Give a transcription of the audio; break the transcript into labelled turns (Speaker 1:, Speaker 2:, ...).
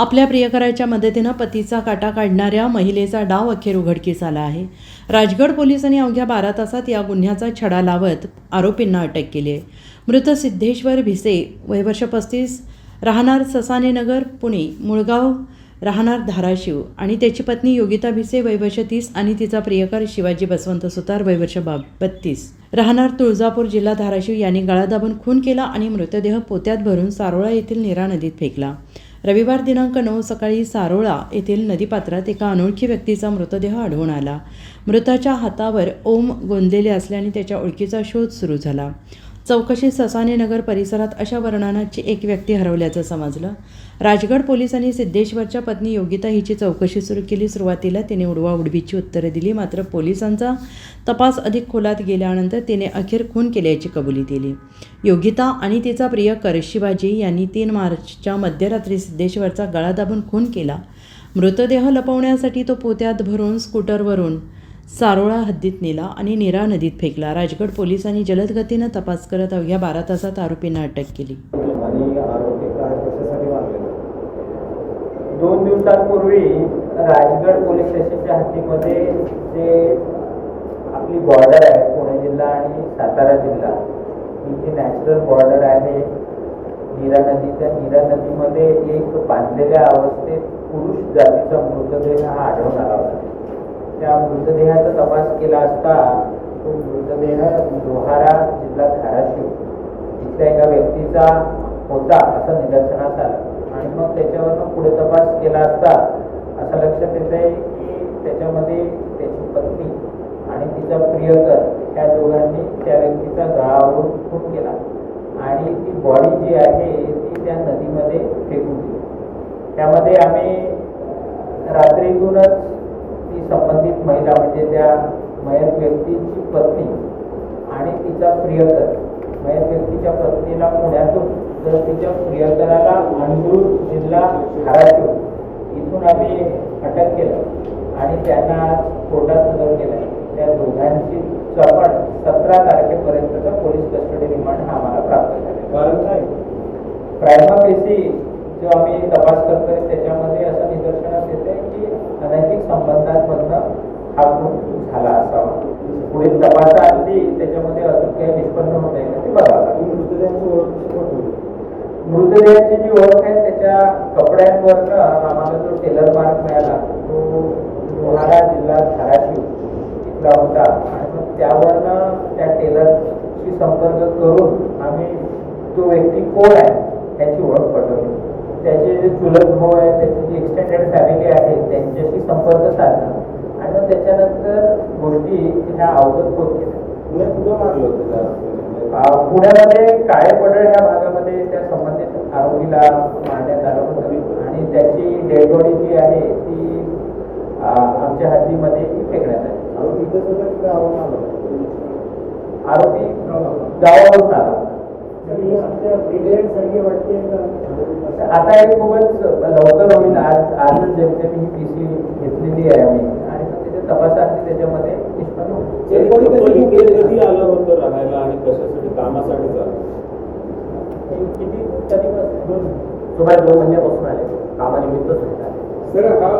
Speaker 1: आपल्या प्रियकराच्या मदतीनं पतीचा काटा काढणाऱ्या महिलेचा डाव अखेर उघडकीस आला आहे. राजगड पोलिसांनी अवघ्या बारा तासात या गुन्ह्याचा छडा लावत आरोपींना अटक केली आहे. मृत सिद्धेश्वर भिसे वयवर्ष पस्तीस राहणार ससानेनगर पुणे मुळगाव राहणार धाराशिव आणि त्याची पत्नी योगिता भिसे वयवर्ष तीस आणि तिचा प्रियकर शिवाजी बसवंत सुतार वयवर्ष बा बत्तीस. राहणार तुळजापूर जिल्हा धाराशिव यांनी गळा दाबून खून केला आणि मृतदेह पोत्यात भरून सारोळा येथील नीरा नदीत फेकला. रविवार दिनांक नऊ सकाळी सारोळा येथील नदीपात्रात एका अनोळखी व्यक्तीचा मृतदेह आढळून आला. मृताच्या हातावर ओम गोंदलेले असल्याने त्याच्या ओळखीचा शोध सुरू झाला. चौकशीत ससाने नगर परिसरात अशा वर्णनाची एक व्यक्ती हरवल्याचं समजलं. राजगड पोलिसांनी सिद्धेश्वरच्या पत्नी योगिता हिची चौकशी सुरू केली. सुरुवातीला तिने उडवा उडवीची उत्तरं दिली. मात्र पोलिसांचा तपास अधिक खोलात गेल्यानंतर तिने अखेर खून केल्याची कबुली दिली. योगिता आणि तिचा प्रिय करशीबाजी यांनी तीन मार्चच्या मध्यरात्री सिद्धेश्वरचा गळा दाबून खून केला. मृतदेह लपवण्यासाठी तो पोत्यात भरून स्कूटरवरून सारोळा हद्दीत नेला आणि नीरा नदीत फेकला. राजगड पोलिसांनी जलद गतीनं तपास करत अवघ्या बारा तासात आरोपींना अटक केली.
Speaker 2: दोन दिवसांपूर्वी राजगड पोलीस स्टेशनच्या हद्दीमध्ये जे आपली बॉर्डर आहे पुणे जिल्हा आणि सातारा जिल्हा ही जी नॅचरल बॉर्डर आहे. नीरा नदी त्या नीरा नदीमध्ये एक बांधलेल्या अवस्थेत पुरुष जातीचा मृतदेह हा आढळून आला होता. त्या मृतदेहाचा तपास केला असता तो मृतदेह लोहारा जिल्हा धाराशिव इथल्या एका व्यक्तीचा होता असं निदर्शनास आलं. आणि मग त्याच्यावरनं पुढे तपास केला असता असं लक्षात येत आहे की त्याच्यामध्ये त्याची पत्नी आणि तिचा प्रियकर त्या दोघांनी त्या व्यक्तीचा गळावरून खून केला. आणि ती बॉडी जी आहे ती त्या नदीमध्ये फेकून दिली. त्यामध्ये आम्ही रात्रीतूनच संबंधित महिला म्हणजे त्या मयत व्यक्तीची पत्नी आणि तिचा प्रियकर. मयत व्यक्तीच्या पत्नीला पुण्यातून तर तिच्या प्रियकराला अंडूर जिल्हा धाराशिव इथून आम्ही अटक केलं आणि त्यांना कोर्टात हजर केलं. त्या दोघांची चपड सतरा तारखेपर्यंतचा पोलीस कस्टडी रिमांड हा आम्हाला प्राप्त झाला.
Speaker 3: कारण काय?
Speaker 2: प्रायमा पेशी जो आम्ही तपास करतोय त्याच्यामध्ये असं निदर्शनास येते की अनैतिक संबंधांमधनं हा खून झाला असावा. पुढील तपासाअंती त्याच्यामध्ये अजून काही निष्पन्न होत आहे का ते बघावं लागेल.
Speaker 3: तुम्ही मृतदेहाची ओळख
Speaker 2: मृतदेहाची जी ओळख आहे त्याच्या कपड्यांवरनं आम्हाला जो टेलर मार्क मिळाला तो लोहारा जिल्हा धाराशिव इथला होता. आणि मग त्यावरनं त्या टेलरशी संपर्क करून आम्ही तो व्यक्ती कोण आहे त्याची ओळख पटवली. त्याचे जे चुलत भाऊ आहे त्याची जी एक्सटेंडेड फॅमिली आहे त्यांच्याशी संपर्क साधला. आणि मग त्याच्यानंतर गोष्टी ह्या अवगत होत गेल्या.
Speaker 3: कुठं मारलं होतं
Speaker 2: पुण्यामध्ये काळे पडळ ह्या भागामध्ये त्या संबंधित आरोपीला मारण्यात आलं होतं. आणि त्याची डेड बॉडी जी आहे ती आमच्या हद्दीमध्ये ती फेकण्यात आली.
Speaker 3: आरोपी
Speaker 2: आरोपी गावावरून आला. आता हे खूपच लवकर होईल. आज आजच जेमतेम ही पी सी घेतलेली आहे आम्ही. आणि त्याच्या तपासार्थी त्याच्यामध्ये
Speaker 3: कधी
Speaker 4: आलं होतं राहायला आणि कशासाठी कामासाठी
Speaker 2: हे किती कधीपासून सुमारे दोन महिन्यापासून आले. कामानिमित्तच होत आले
Speaker 4: सर हा